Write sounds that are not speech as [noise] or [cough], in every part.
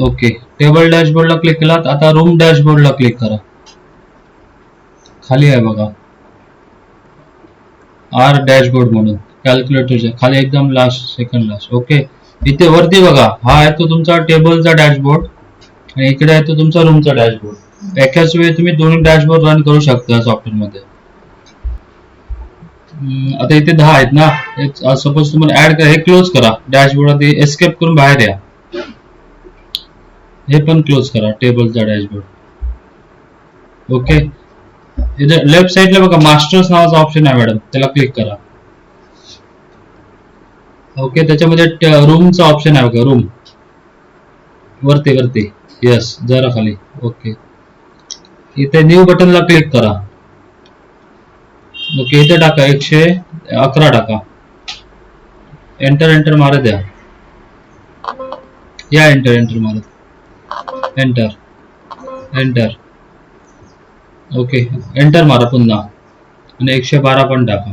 Okay. Table डॅशबोर्डला click केलात. आता room डॅशबोर्डला click करा. खाली आहे बघा. आर डॅशबोर्ड म्हणून. कॅल्क्युलेटरच्या खाली एकदम लास्ट सेकंड लास्ट ओके. इथे वरती बघा. हा आहे तो तुमचा टेबलचा डॅशबोर्ड आणि इकडे आहे तो तुमचा रूमचा डॅशबोर्ड एकाच वेळी तुम्ही दोन्ही डॅशबोर्ड रन करू शकता सॉफ्टवेअरमध्ये आता इथे दहा आहेत ना. सपोज तुम्हाला ऍड करा हे क्लोज करा. डॅशबोर्ड एस्केप करून बाहेर या. हे पण क्लोज करा टेबलचा डॅशबोर्ड ओके इथे लेफ्ट साइडला बघा मास्टर्स नावाचा ऑप्शन आहे मॅडम त्याला क्लिक करा. ओके त्याच्यामध्ये रूमचा ऑप्शन आहे बघा रूम वरती वरती. यस जरा खाली ओके इथे न्यू बटनला क्लिक करा. ओके इथे टाका एकशे अकरा टाका. एंटर एंटर मारत द्या. या एंटर एंटर मारत एंटर एंटर ओके एंटर मारा पुन्हा. आणि एकशे बारा पण टाका.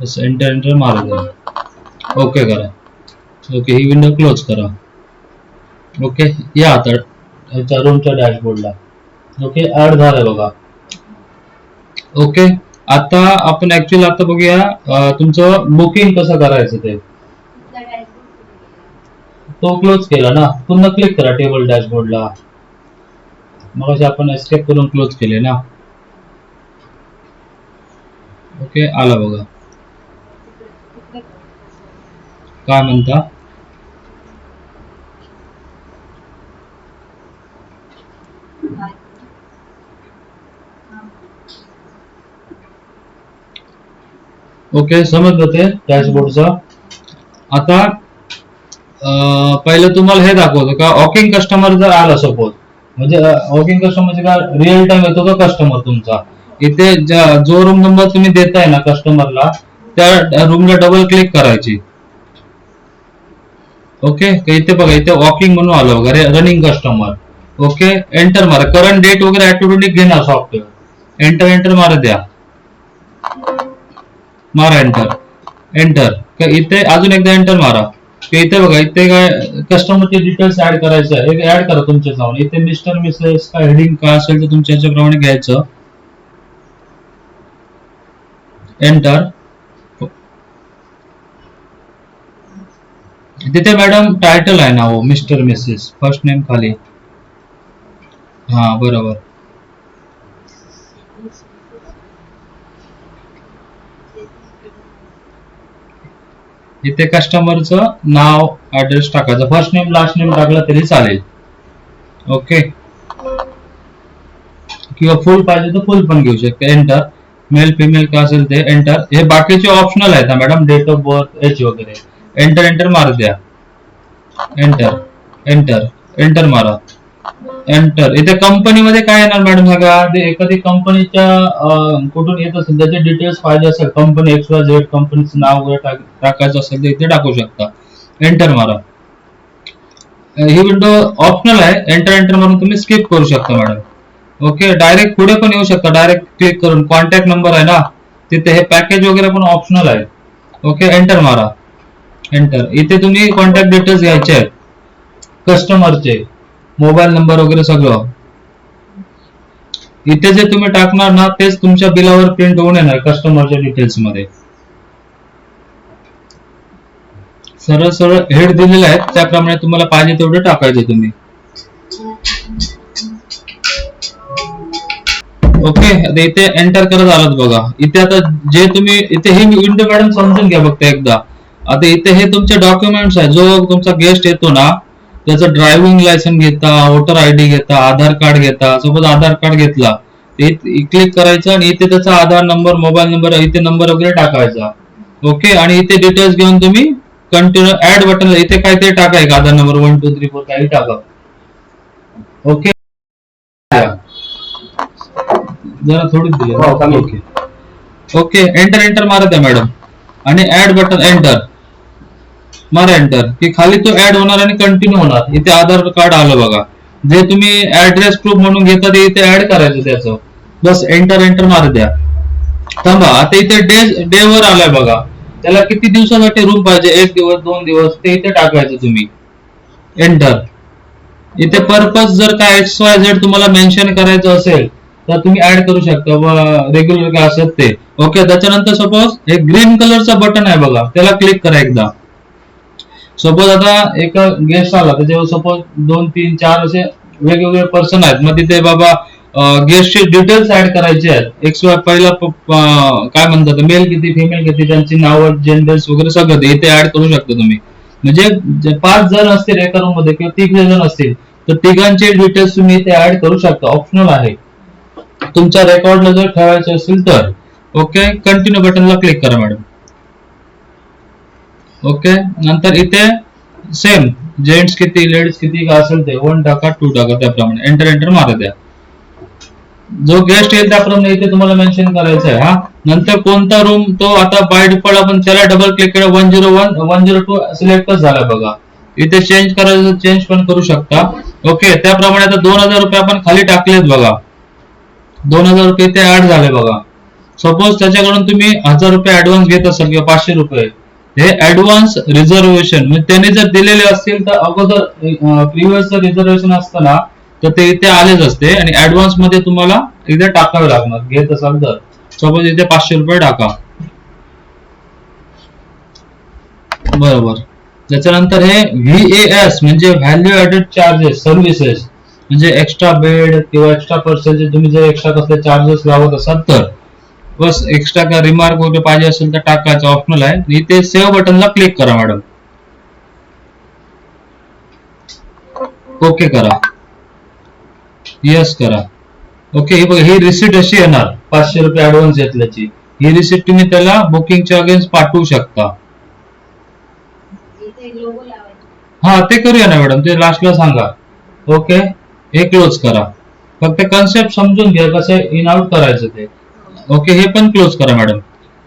बस एंटर एंटर मारा द्या ओके करा. ओके ही विंडो क्लोज करा. ओके या आता ह्याच्या रूमच्या डॅशबोर्डला ओके ऍड झालं बघा. ओके आता आपण ऍक्च्युअली आता बघूया तुमचं बुकिंग कसं करायचं ते. तो क्लोज केला ना पुन्हा क्लिक करा टेबल डॅशबोर्डला मग आपण एस्केप करून क्लोज केले ना. ओके आला बघा. काय म्हणता? ओके समजलं ते डॅशबोर्डचा आता पहिलं तुम्हाला हे दाखवतो का वॉकिंग कस्टमर जर आला सपोज म्हणजे वॉकिंग कस्टमर म्हणजे काय रिअल टाइम येतो का कस्टमर तुमचा? इथे जो रूम नंबर तुम्ही देताय ना कस्टमरला त्या रूमला डबल क्लिक करायची. ओके इथे बघा इथे वॉकिंग म्हणून आलं वगैरे रनिंग कस्टमर ओके एंटर मारा. करंट डेट वगैरे ऑटोमॅटिक घेणार सॉफ्टवेअर एंटर एंटर मारा द्या. मारा एंटर एंटर इथे अजून एकदा एंटर मारा. इथे बघा इथे काय कस्टमरचे डिटेल्स ऍड करायचे आहे. ऍड करा तुमच्या जाऊन. इथे मिस्टर मिसेस काय हेडिंग काय असेल तर तुमच्या याच्याप्रमाणे घ्यायचं. एंटर तिथे मॅडम टायटल आहे ना हो मिस्टर मिसेस फर्स्ट नेम खाली. हा बरोबर. इथे कस्टमरचं नाव ऍड्रेस टाकायचं. फर्स्ट नेम लास्ट नेम टाकलं तरी चालेल. ओके किंवा फुल पाहिजे तर फुल पण घेऊ शकते. एंटर मेल फिमेल का असेल ते एंटर हे बाकीचे ऑप्शनल आहेत ना madam date of birth age वगैरे. एंटर एंटर मार द्या. एंटर एंटर एंटर मारा. एंटर इथे कंपनीमध्ये काय येणार मॅडम सांगा एखादी कंपनीच्या कुठून येत असेल त्याचे डिटेल्स पाहिजे असेल कंपनी एक्स वाय झेड कंपनीचं नाव वगैरे टाकायचं असेल तर इथे टाकू शकता. एंटर मारा. ही विंडो ऑप्शनल आहे. एंटर एंटर मारून तुम्ही स्किप करू शकता मॅडम ओके डायरेक्ट पुढे पण येऊ शकता. डायरेक्ट क्लिक करून कॉन्टॅक्ट नंबर आहे ना? तिथे हे पॅकेज वगैरे पण ऑप्शनल आहे. ओके एंटर मारा. एंटर इथे तुम्ही कॉन्टॅक्ट डिटेल्स घ्यायचे आहेत. कस्टमरचे मोबाईल नंबर वगैरे सगळं. इथे जे तुम्ही टाकणार ना तेच तुमच्या बिलावर प्रिंट होऊन येणार कस्टमरच्या डिटेल्समध्ये. सरळ सरळ हेड दिलेले आहेत त्याप्रमाणे तुम्हाला पाहिजे तेवढे टाकायचे तुम्ही. ओके आता इथे एंटर करत आलात बघा. इथे आता जे तुम्ही इथे हे विंडो मॅडम समजून घ्या फक्त एकदा. आता इथे हे तुमचे डॉक्युमेंट्स आहे जो तुमचा गेस्ट येतो ना त्याचं ड्रायव्हिंग लायसन घेता वोटर आय डी घेता आधार कार्ड घेता सपोज आधार कार्ड घेतला. ते क्लिक करायचं आणि इथे त्याचा आधार नंबर मोबाईल नंबर इथे नंबर वगैरे टाकायचा. ओके आणि इथे डिटेल्स घेऊन तुम्ही कंटिन्यू ऍड बटन इथे काहीतरी टाकाय Aadhaar number one two three four काही टाका. ओके जरा थोडीच दिली. ओके ओके एंटर एंटर मारत आहे मॅडम. आणि ऍड बटन एंटर मारा एंटर की खाली तो ऍड होणार आणि कंटिन्यू होणार. इथे आधार कार्ड आलं बघा. जे तुम्ही ऍड्रेस प्रूफ म्हणून घेता ते इथे ऍड करायचं त्याचं. बस एंटर एंटर मार द्या. थांबा आता इथे डे डे वर आलाय बघा. त्याला किती दिवसासाठी रूम पाहिजे? एक दिवस दोन दिवस ते इथे टाकायचं तुम्ही. एंटर इथे पर्पज जर काय एक्स वाय झेड तुम्हाला मेन्शन करायचं असेल तर तुम्ही ऍड करू शकता. व रेग्युलर काय असेल ते. ओके त्याच्यानंतर सपोज एक ग्रीन कलरचा बटन आहे बघा. त्याला क्लिक करा एकदा. सपोज आता एक गेस्ट आला त्याच्यावर सपोज दोन तीन चार असे वेगवेगळे पर्सन आहेत मग तिथे बाबा गेस्टचे डिटेल्स ऍड करायचे आहेत. एक पहिला काय म्हणतात मेल किती फिमेल किती त्यांची नावं जेंडर्स वगैरे सगळं ते इथे ऍड करू शकता तुम्ही. म्हणजे पाच जण असतील एका रूममध्ये किंवा तीन जण असतील तर तिघांचे डिटेल्स तुम्ही इथे ऍड करू शकता. ऑप्शनल आहे. तुमच्या रेकॉर्डला जर ठेवायचे असेल तर. ओके कंटिन्यू बटनला क्लिक करा मॅडम ओके नंतर इथे सेम जेंट्स किती लेडीज किती का असेल ते वन टाका टू टाका त्याप्रमाणे. एंटर एंटर मारा द्या. जो गेस्ट येईल त्याप्रमाणे इथे तुम्हाला मेन्शन करायचं आहे हा. नंतर कोणता रूम तो आता बाय डिफॉल्ट आपण त्याला डबल क्लिक केलं one zero one one zero two सिलेक्टच झाला बघा. इथे चेंज करायचं चेंज पण करू शकता. ओके त्याप्रमाणे आता दोन हजार रुपये आपण खाली टाकलेत बघा. दोन हजार रुपये इथे ऍड झाले बघा. सपोज त्याच्याकडून तुम्ही हजार रुपये ऍडव्हान्स घेत असाल किंवा पाचशे रुपये. हे ऍडव्हान्स रिझर्वेशन म्हणजे त्याने जर दिलेले असतील तर अगोदर प्रिव्हियस रिझर्वेशन असतं ना तर ते इथे आलेच असते आणि ऍडव्हान्समध्ये तुम्हाला इथे टाकावे लागणार. घेत असाल तर सपोज इथे पाचशे रुपये टाका. बरोबर. त्याच्यानंतर हे व्ही एस म्हणजे व्हॅल्यू ऍडेड चार्जेस सर्व्हिसेस म्हणजे एक्स्ट्रा बेड किंवा एक्स्ट्रा पर्सेंट तुम्ही जर एक्स्ट्रा कसले चार्जेस लावत असाल तर. बस एक्स्ट्रा का रिमार्क वगैरे पाहिजे असेल तर टाकायचं ऑप्शनल आहे. इथे सेव्ह बटनला क्लिक करा मॅडम ओके करा. येस करा. ओके ही बघा ही रिसिट अशी येणार. पाचशे रुपये ऍडव्हान्स घेतल्याची. ही रिसिट तुम्ही त्याला बुकिंगच्या अगेन्स्ट पाठवू शकता. हा ते करूया ना मॅडम ते लास्टला सांगा. ओके हे क्लोज करा. फक्त कन्सेप्ट समजून घ्या कसं इन आउट करायचं ते. ओके हे पण क्लोज करा मॅडम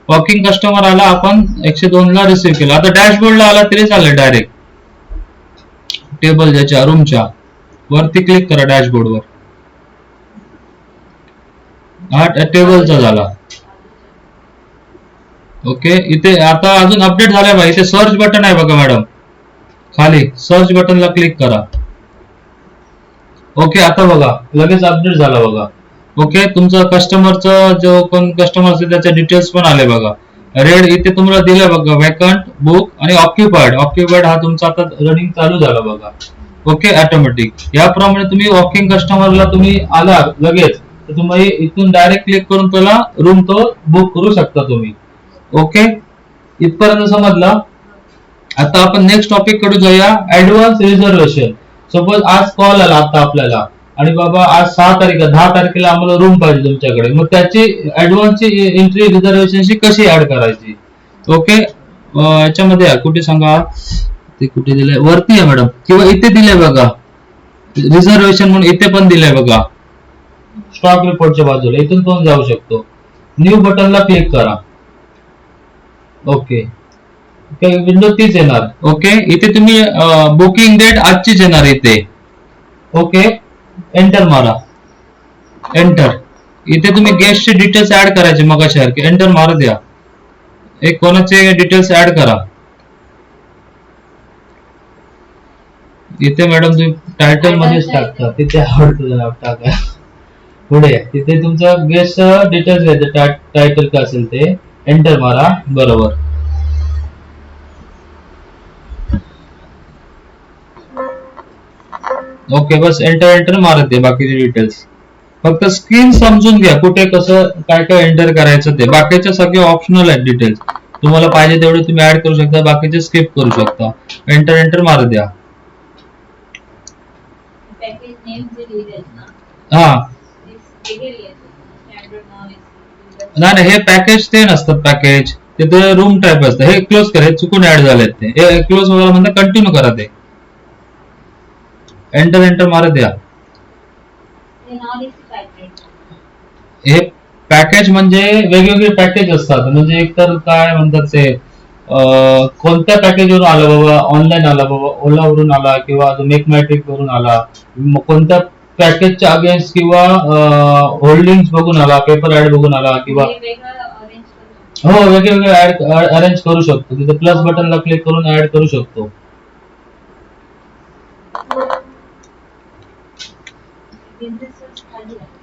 वॉकिंग कस्टमर आला आपण एकशे दोन ला रिसिव्ह केला. आता डॅशबोर्डला आला तरी चालेल डायरेक्ट टेबल ज्याच्या रूमच्या वरती क्लिक करा डॅशबोर्डवर हा टेबलचा झाला. ओके इथे आता अजून अपडेट झालाय बघा इथे सर्च बटन आहे बघा मॅडम खाली सर्च बटनला क्लिक करा. ओके आता बघा लगेच अपडेट झाला बघा. ओके तुमचं कस्टमरचं जो कोण कस्टमर असेल त्याचे डिटेल्स पण आले बघा. रेड इथे तुम्हाला दिलं बघा वॅकंट बुक आणि ऑक्युपाइड ऑक्युपाइड हा तुमचा आता रनिंग चालू झाला बघा. ओके ऑटोमॅटिक याप्रमाणे तुम्ही वॉकिंग कस्टमरला तुम्ही आला लगेच तर तुम्ही इथून डायरेक्ट क्लिक करून त्याला रूम तो बुक करू शकता तुम्ही. ओके इथपर्यंत समजला? आता आपण नेक्स्ट टॉपिककडे जाऊया. ऍडव्हान्स रिझर्वेशन सपोज आज कॉल आला आता आपल्याला. आणि बाबा आज सहा तारीख दहा तारखेला आम्हाला रूम पाहिजे तुमच्याकडे. मग त्याची ऍडव्हान्सची एंट्री रिझर्वेशनशी कशी ऍड करायची? ओके याच्यामध्ये कुठे सांगा? ते कुठे दिलंय? वरती आहे मॅडम किंवा इथे दिलंय बघा. रिझर्वेशन म्हणून इथे पण दिलंय बघा. स्टॉक रिपोर्टच्या बाजूला. इथून पण जाऊ शकतो. न्यू बटनला क्लिक करा. ओके विंडो तीच येणार. ओके इथे तुम्ही बुकिंग डेट आजचीच येणार इथे. ओके एंटर मारा. एंटर इथे तुम्ही गेस्टचे डिटेल्स ऍड करायचे मग सारखे एंटर मारा द्या. एक कोणाचे डिटेल्स ऍड करा. इथे मॅडम तुम्ही टायटल मध्येच टाकता. तिथे आवडतं टाका. पुढे. तिथे तुमचं गेस्ट डिटेल्स घ्यायचे. टायटल काय असेल ते? एंटर मारा. बरोबर. ओके बस एंटर एंटर मारत आहे बाकीचे डिटेल्स फक्त स्क्रीन समजून घ्या कुठे कसं काय काय एंटर करायचं ते. बाकीचे सगळे ऑप्शनल आहेत डिटेल्स तुम्हाला पाहिजे तेवढे तुम्ही ऍड करू शकता बाकीचे स्किप करू शकता. एंटर एंटर मारत द्या हा. नाही नाही हे पॅकेज ते नसतं पॅकेज ते रूम टाईप असतं. हे क्लोज करा हे चुकून ऍड झालेत ते. हे क्लोज वगैरे म्हणता कंटिन्यू करा ते. एंटर एंटर मारत द्या. हे पॅकेज म्हणजे वेगवेगळे पॅकेज असतात. म्हणजे एक तर काय म्हणतात ते कोणत्या पॅकेजवरून आला बाबा? ऑनलाईन आला बाबा. ओलावरून आला किंवा मेक मॅट्रिक वरून आला. कोणत्या पॅकेजच्या अगेन्स्ट किंवा होल्डिंग बघून आला पेपर ऍड बघून आला किंवा हे वेगळं हो वेगवेगळे ऍड अरेंज करू शकतो. तिथे प्लस बटनला क्लिक करून ऍड करू शकतो बिझनेस खाली आहे.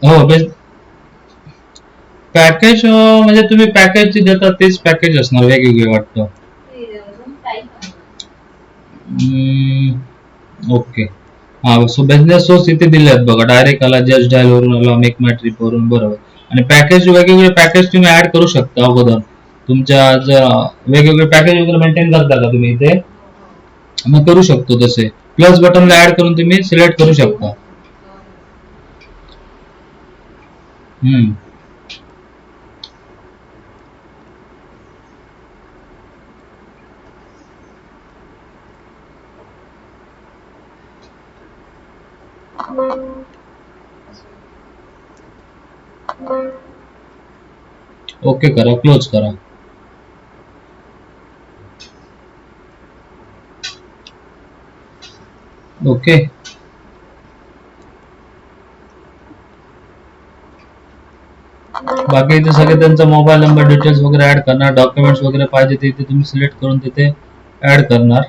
हो पॅकेज म्हणजे तुम्ही पॅकेज जे देतात तेच पॅकेज असणार वेगवेगळे वाटतं. ओके हा सो बिझनेस सोर्स इथे दिले आहेत बघा. डायरेक्ट आला जस्ट डायल वरून आला मेक माय ट्रिप वरून बरोबर. आणि पॅकेज वेगवेगळे पॅकेज तुम्ही ऍड करू शकता अगोदर. तुमच्या जर वेगवेगळे पॅकेज वगैरे मेंटेन करता का तुम्ही इथे? मग करू शकतो तसे. प्लस बटनला ऍड करून तुम्ही सिलेक्ट करू शकता. हम्म. ओके करा क्लोज करा. ओके. बाकी इथे सगळे त्यांचा मोबाईल नंबर डिटेल्स वगैरे ऍड करणार डॉक्युमेंट्स वगैरे पाहिजे ते इथे तुम्ही सिलेक्ट करून तिथे ऍड करणार.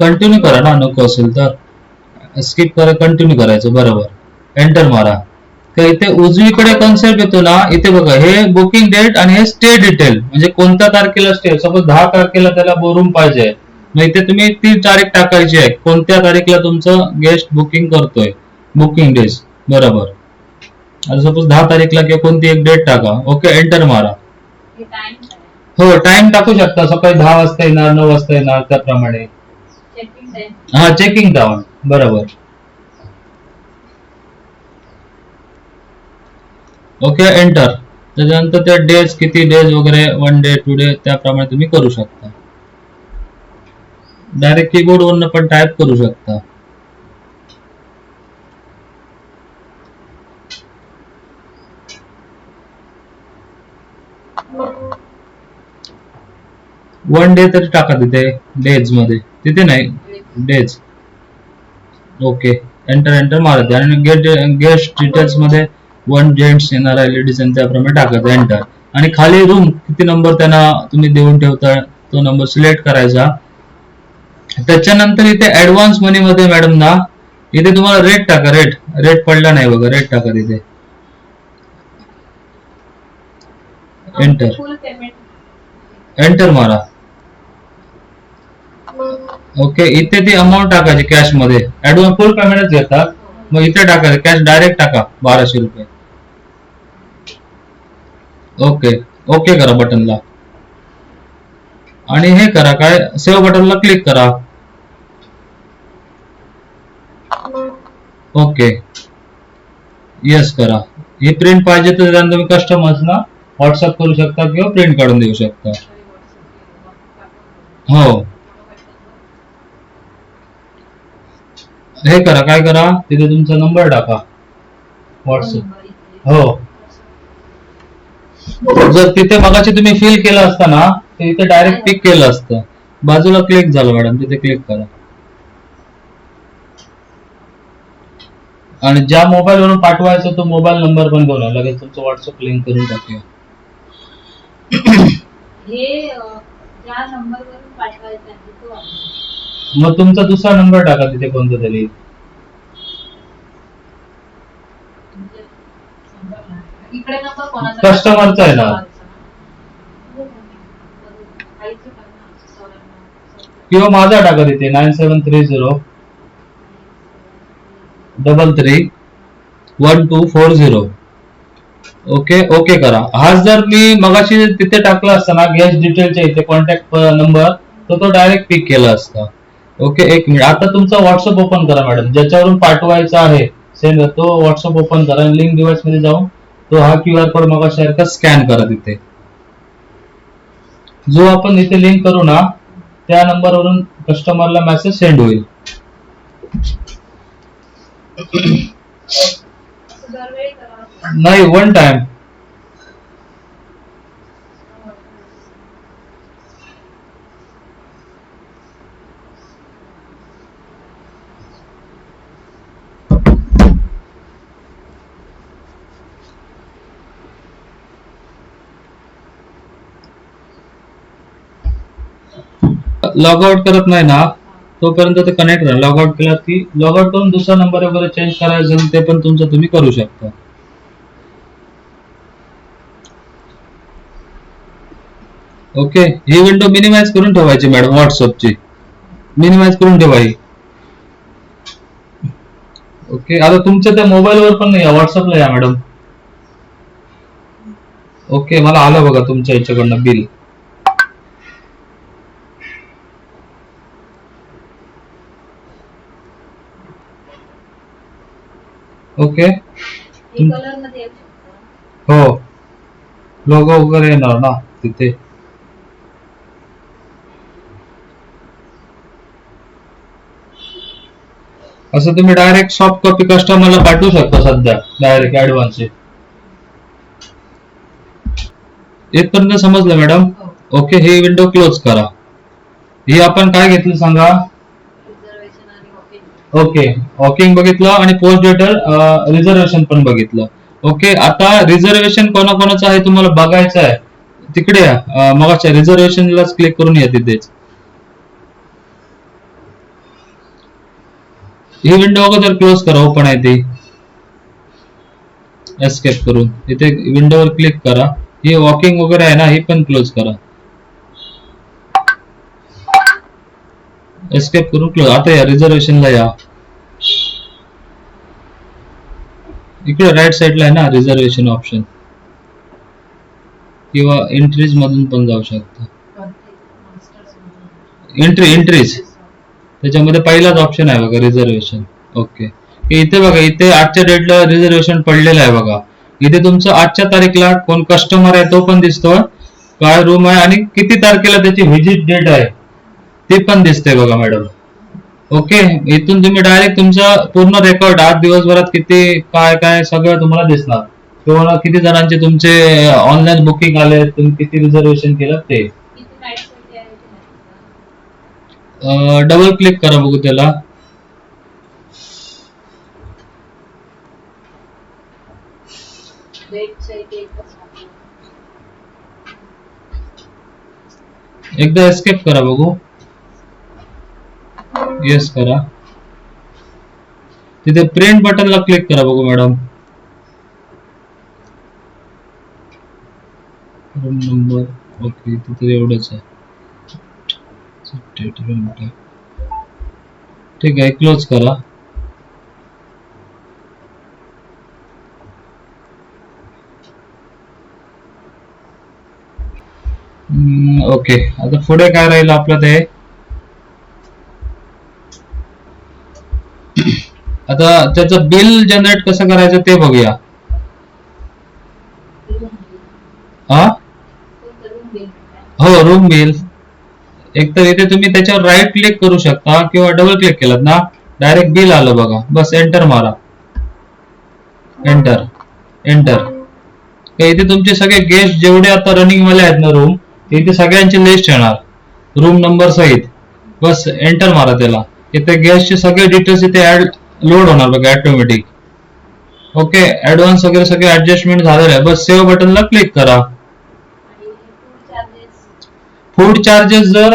कंटिन्यू करा ना नको असेल तर. स्किप करा कंटिन्यू करायचं बरोबर. एंटर मारा. तर इथे उजवीकडे कन्सेप्ट येतो ना इथे बघा हे बुकिंग डेट आणि हे स्टे डिटेल म्हणजे कोणत्या तारखेला स्टे सपोज दहा तारखेला त्याला बोरूम पाहिजे. मग इथे तुम्ही ती तारीख टाकायची आहे. कोणत्या तारीखला तुमचं गेस्ट बुकिंग करतोय? बुकिंग डेज बरोबर. आता सपोज दहा तारीखला किंवा कोणती एक डेट टाका. ओके एंटर मारा. हे टाइम टाकू शकता. सकाळी दहा वाजता येणार नऊ वाजता येणार त्याप्रमाणे. हा चेकिंग टाउन बरोबर. ओके एंटर त्याच्यानंतर त्या डेज किती डेज वगैरे वन डे टू डे त्याप्रमाणे तुम्ही करू शकता. डायरेक्ट कीबोर्ड वरनं पण टाईप करू शकता. वन डे तरी टाका तिथे डेजमध्ये. तिथे नाही डेज ओके एंटर एंटर मारत आणि गेट गेस्ट डिटेल्समध्ये वन जेंट्स येणार आहे लेडीज आणि त्याप्रमाणे टाकायचं एंटर आणि खाली रूम किती नंबर त्यांना तुम्ही देऊन ठेवता तो नंबर सिलेक्ट करायचा. त्याच्यानंतर इथे ऍडव्हान्स मनी मध्ये मॅडम ना इथे तुम्हाला रेट टाका रेट रेट पडला नाही बघा रेट टाका तिथे. एंटर एंटर मारा. ओके इथे ती अमाऊंट टाकायची कॅशमध्ये. ऍडव्हान्स फुल पेमेंटच घेतात. मग इथे टाकायचं कॅश डायरेक्ट टाका बाराशे रुपये. ओके ओके करा बटनला आणि हे करा काय सेव्ह बटनला क्लिक करा. ओके येस करा. ही प्रिंट पाहिजे तर त्यानंतर तुम्ही कस्टमर्सना व्हॉट्सअप करू शकता किंवा प्रिंट काढून देऊ शकता. हो. हे करा काय करा? तिथे तुमचा नंबर टाका. व्हॉट्सअप हो. जर तिथे मगाशी तुम्ही फिल केलं असतं ना तर इथे डायरेक्ट पिक केलं असतं. बाजूला क्लिक झालं मॅडम तिथे क्लिक करा. आणि ज्या मोबाईल वरून पाठवायचा तो मोबाईल नंबर पण बोला. लगेच तुमचं व्हॉट्सअप लिंक करून टाकूया. हे ज्या नंबरवरून पाठवायचं आहे तो. मग तुमचा दुसरा नंबर टाका तिथे कोणता तरी म्हणजे इकडे नंबर कोणाचा Customer चा आहे ना. किंवा माझा टाका तिथे nine seven three zero double three one two four zero okay okay करा. हाच जर मी मगाशी तिथे टाकला असता ना गॅस डिटेलच्या इथे कॉन्टॅक्ट नंबर तर तो डायरेक्ट पिक केला असता. ओके एक मिनिट आता तुमचा व्हॉट्सअप ओपन करा मॅडम ज्याच्यावरून पाठवायचा आहे सेंड तो व्हॉट्सअप ओपन करा लिंक डिव्हाइसमध्ये जाऊन तो हा क्यू आर कोड मग सारखा स्कॅन करा तिथे जो आपण इथे लिंक करू ना त्या नंबरवरून कस्टमरला मेसेज सेंड होईल. [coughs] नाही वन टाइम लॉग आउट करत नाही ना तोपर्यंत ते कनेक्ट राहा लॉग आउट केला की लॉग आउट करून दुसरा नंबर वगैरे चेंज करायचा असेल ते पण तुमचं तुम्ही करू शकता. ओके ही विंडो मिनिमाइज करून ठेवायची मॅडम व्हॉट्सअपची मिनिमाइज करून ठेवायची ओके आता तुमच्या त्या मोबाईलवर पण नाही व्हॉट्सअपला या मॅडम ओके मला आलं बघा तुमच्या याच्याकडनं बिल ओके हे हो. लोगो वगैरे येणार ना तिथे. असं तुम्ही डायरेक्ट सॉफ्ट कॉपी कस्टमरला पाठवू शकता सध्या डायरेक्ट ऍडव्हान्स इथपर्यंत समजलं मॅडम ओके ही विंडो क्लोज करा. ही आपण काय घेतलं सांगा? ओके वॉकिंग बघितलं आणि पोस्ट डेटर रिझर्वेशन पण बघितलं. ओके आता रिझर्वेशन कोणाकोणाचं आहे तुम्हाला बघायचं आहे? तिकडे या. मग रिझर्वेशनलाच क्लिक करून या तिथेच. ही विंडो अगोदर क्लोज करा. ओपन आहे ती. एस्केप करून. इथे विंडोवर क्लिक करा. ही वॉकिंग वगैरे आहे ना ही पण क्लोज करा. एस्केप करून क्लोज आता या रिझर्वेशनला या. इकडे राईट साईडला आहे ना रिझर्वेशन ऑप्शन किंवा एंट्रीज मधून पण जाऊ शकता. एंट्री एंट्रीज त्याच्यामध्ये पहिलाच ऑप्शन आहे बघा रिझर्वेशन ओके इथे बघा इथे आजच्या डेटला रिझर्वेशन पडलेलं आहे बघा. इथे तुमचं आजच्या तारीखला कोण कस्टमर आहे तो पण दिसतो काय रूम आहे आणि किती तारखेला त्याची व्हिजिट डेट आहे. ते पण दिसते बघा मॅडम ओके इथून तुम्ही डायरेक्ट तुमचा पूर्ण रेकॉर्ड आज दिवसभरात किती काय काय सगळं तुम्हाला दिसणार. किंवा किती जणांचे तुमचे ऑनलाईन बुकिंग आले तुम्ही किती रिझर्वेशन केलं ते. डबल क्लिक करा बघू त्याला. एकदा एस्केप करा बघू. येस करा. तिथे प्रिंट बटनला क्लिक करा बघू मॅडम रूम नंबर ओके तिथे एवढंच आहे. ठीक आहे क्लोज करा. हम्म, ओके आता पुढे काय राहील आपलं ते? आता त्याचं बिल जनरेट कसं करायचं ते बघूया. हा? हो रूम बिल एक तर इथे तुम्ही त्याच्यावर राईट क्लिक करू शकता किंवा डबल क्लिक केलं ना डायरेक्ट बिल आलं बघा. बस एंटर मारा. एंटर एंटर इथे तुमचे सगळे गेस्ट जेवढे आता रनिंग वाले आहेत ना रूम इथे सगळ्यांची लिस्ट येणार. रूम नंबर सहित. बस एंटर मारा त्याला. इथे गेस्टचे सगळे डिटेल्स इथे ऍड लोड होणार बघा ऑटोमॅटिक ओके ऍडव्हान्स वगैरे सगळे ऍडजस्टमेंट झालेलं आहे. बस सेव्ह बटनला क्लिक करा. फूड चार्जेस जर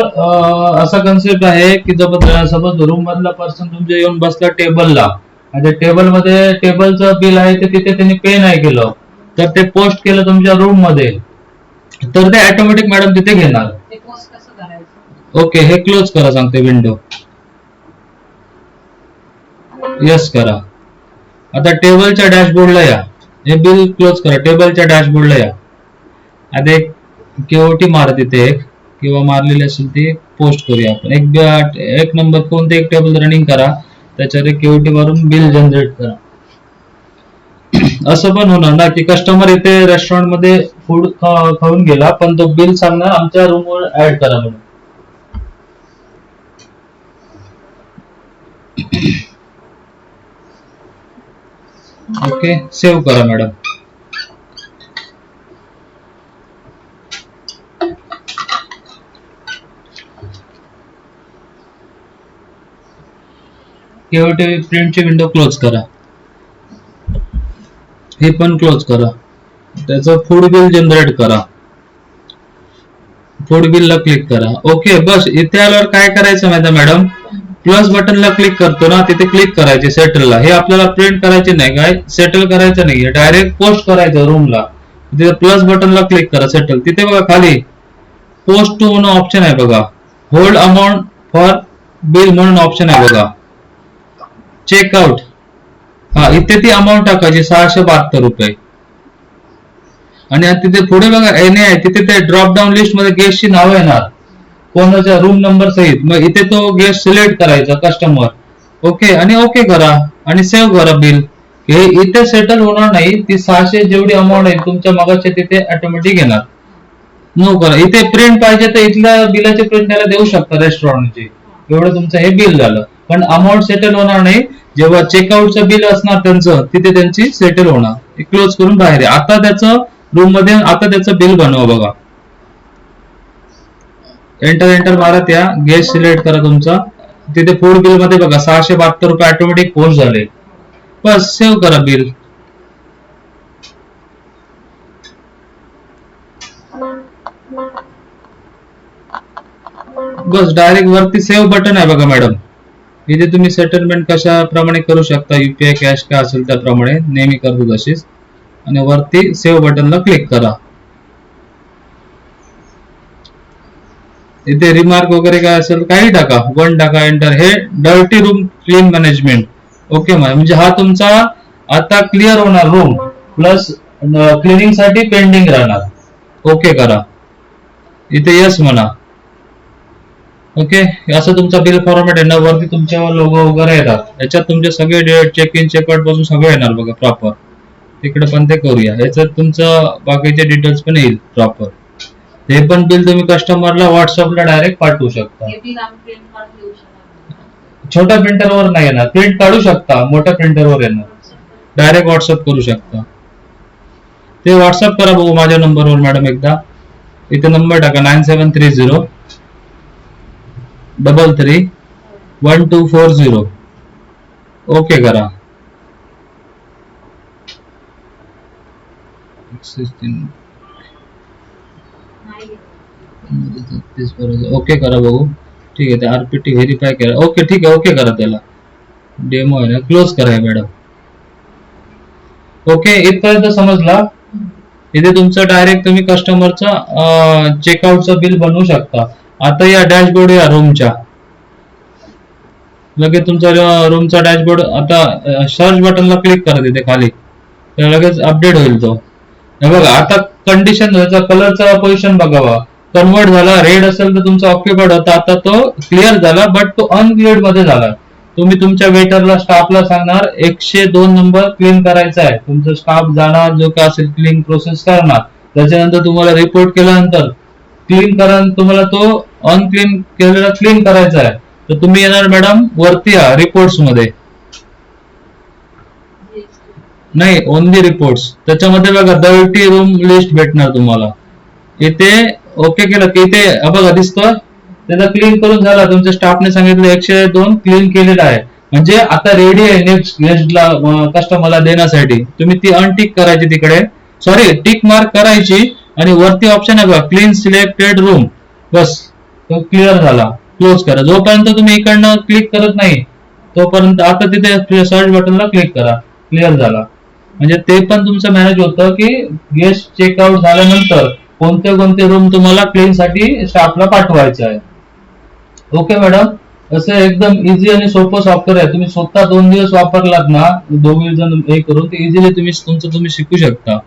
असा कन्सेप्ट आहे की जर सपोज रूम मधला पर्सन तुमच्या येऊन बसला टेबलला आणि त्या टेबलमध्ये टेबलचं बिल आहे ते तिथे त्यांनी पे नाही केलं. तर ते पोस्ट केलं तुमच्या रूममध्ये. तर ते ऑटोमॅटिक मॅडम तिथे घेणार. ओके हे क्लोज करा सांगते विंडो यस करा. आता टेबलच्या डॅशबोर्डला या. हे बिल क्लोज करा. टेबलच्या डॅशबोर्डला या. आता एक केओटी मार तिथे एक. किंवा मारलेली असेल ती पोस्ट करूया आपण. एक एक नंबर कोणते एक टेबल रनिंग करा. त्याच्यावर एक केओटी मारून बिल जनरेट करा. [clears throat] असं पण होणार ना की कस्टमर इथे रेस्टॉरंटमध्ये फूड खाऊन गेला पण तो बिल सांगणार आमच्या रूमवर ऍड करा म्हणून. [clears throat] ओके सेव्ह करा मॅडम केवटी प्रिंटची विंडो क्लोज करा. हे पण क्लोज करा. त्याचं फूड बिल जनरेट करा. फूड बिलला क्लिक करा. ओके बस इथे आल्यावर काय करायचं माहिती मॅडम प्लस बटनला क्लिक करतो ना तिथे क्लिक करायचे सेटलला हे आपल्याला प्रिंट करायचे नाही काय सेटल करायचं नाही. डायरेक्ट पोस्ट करायचं रूमला तिथे प्लस बटनला क्लिक करा सेटल तिथे बघा खाली. पोस्ट टू म्हणून ऑप्शन आहे बघा. होल्ड अमाऊंट फॉर बिल म्हणून ऑप्शन आहे बघा. चेकआउट हा इथे ती अमाऊंट टाकायची सहाशे बहात्तर रुपये. आणि तिथे पुढे बघा एन आहे तिथे ते ड्रॉप डाऊन लिस्टमध्ये गेस्टची नावं येणार. कोणाच्या रूम नंबर सहित. मग इथे तो गेस्ट सिलेक्ट करायचा कस्टमर ओके आणि ओके करा. आणि सेव्ह करा बिल हे इथे सेटल होणार नाही. ती सहाशे जेवढी अमाऊंट आहे तुमच्या मगाच्या तिथे ऑटोमॅटिक येणार. नो करा. इथे प्रिंट पाहिजे तर इथल्या बिलाची प्रिंट त्याला देऊ शकता रेस्टॉरंटचे एवढं तुमचं हे बिल झालं. पण अमाऊंट सेटल होणार नाही. जेव्हा चेकआउटचं बिल असणार त्यांचं तिथे त्यांची सेटल होणार. क्लोज करून बाहेर आता त्याचं रूममध्ये आता त्याचं बिल बनवा बघा. एंटर एंटर मारा त्या गेस्ट सिलेक्ट करा तुमचा. तिथे फूड बिलमध्ये बघा सहाशे बहात्तर रुपये ऑटोमॅटिक पोस्ट झाले. बस सेव्ह करा बिल बस डायरेक्ट वरती सेव्ह बटन आहे बघा मॅडम इथे तुम्ही सेटलमेंट कशाप्रमाणे करू शकता? युपीआय कॅश काय असेल त्याप्रमाणे. नेहमी करतो तशीच. आणि वरती सेव्ह बटनला क्लिक करा. इथे रिमार्क वगैरे काय असेल काही टाका. वन टाका एंटर हे dirty room clean management okay म्हणजे हा तुमचा आता क्लिअर होणार रूम प्लस क्लिनिंगसाठी पेंडिंग राहणार. ओके करा. इथे यस म्हणा. ओके असं तुमचा बिल फॉर्मॅट आहे ना वरती तुमच्या लोगो वगैरे येतात. याच्यात तुमचे सगळे डेट चेक इन चेकआउटपासून सगळे येणार बघा प्रॉपर तिकडे पण ते करूया. याच्यात तुमचं बाकीचे डिटेल्स पण येईल प्रॉपर हे पण बिल तुम्ही कस्टमरला व्हॉट्सअपला डायरेक्ट पाठवू शकता. हे बिल आम्ही प्रिंट काढून देऊ शकणार छोट्या प्रिंटरवर नाही येणार. प्रिंट काढू शकता. मोठ्या प्रिंटरवर येणार. डायरेक्ट व्हॉट्सअप करू शकता. ते व्हॉट्सअप करा बघू माझ्या नंबरवर मॅडम एकदा. इथे नंबर टाका. Nine seven three zero double three one two four zero. Okay करा. ओके करा बघू ठीक आहे ते आरपीटी व्हेरीफाय करा. ओके ठीक आहे ओके करा त्याला. डेमो आहे ना क्लोज करा हे मॅडम ओके इथपर्यंत समजला? इथे तुमचं डायरेक्ट तुम्ही कस्टमरचं चेकआउटचं बिल बनवू शकता. आता या डॅशबोर्ड या रूमच्या लगेच तुमचा रूमचा डॅशबोर्ड आता सर्च बटनला क्लिक करा तिथे खाली. तर लगेच अपडेट होईल तो. हे बघा आता कंडिशन कलरचा पोझिशन बघावा. कन्वर्ट झाला रेड असेल तर तुमचा ऑक्युपाइड होता. आता तो क्लिअर झाला बट तो अनक्लिअर्डमध्ये झाला. तुम्ही तुमच्या वेटरला स्टाफला सांगणार एकशे दोन नंबर क्लीन करायचा आहे. तुमचा स्टाफ जाणार जो काय असेल क्लीन प्रोसेस करणार. त्याच्यानंतर तुम्हाला रिपोर्ट केल्यानंतर क्लीन करा तुम्हाला तो अनक्लीन केलेला क्लीन करायचा आहे. तर तुम्ही येणार मॅडम वरती या रिपोर्ट्समध्ये. नाही ओनली रिपोर्ट्स त्याच्यामध्ये बघा दर्टी रूम लिस्ट भेटणार तुम्हाला. इथे ओके केलं की ते बघा दिसतोय. त्याचा क्लीन करून झाला. तुमच्या स्टाफने सांगितलं एकशे दोन क्लीन केलेलं आहे. म्हणजे आता रेडी आहे नेक्स्ट गेस्टला कस्टमरला देण्यासाठी. तुम्ही ती अनटिक करायची तिकडे. सॉरी टिक मार्क करायची आणि वरती ऑप्शन आहे बघा क्लीन सिलेक्टेड रूम बस तो क्लिअर झाला. क्लोज करा. जोपर्यंत तुम्ही इकडनं क्लिक करत नाही तोपर्यंत आता तिथे सर्च बटनला क्लिक करा. क्लिअर झाला. म्हणजे ते पण तुमचं मॅनेज होतं की गेस्ट चेकआउट झाल्यानंतर कोणते कोणते रूम तुम्हाला क्लीन साठी स्टाफला पाठवायचे आहे ओके मॅडम असं एकदम इझी आणि सोपं सॉफ्टवेअर आहे. तुम्ही स्वतः दोन दिवस वापरलात ना दोघे जण हे करून ते इझिली तुम्ही तुमचं तुम्ही शिकू शकता.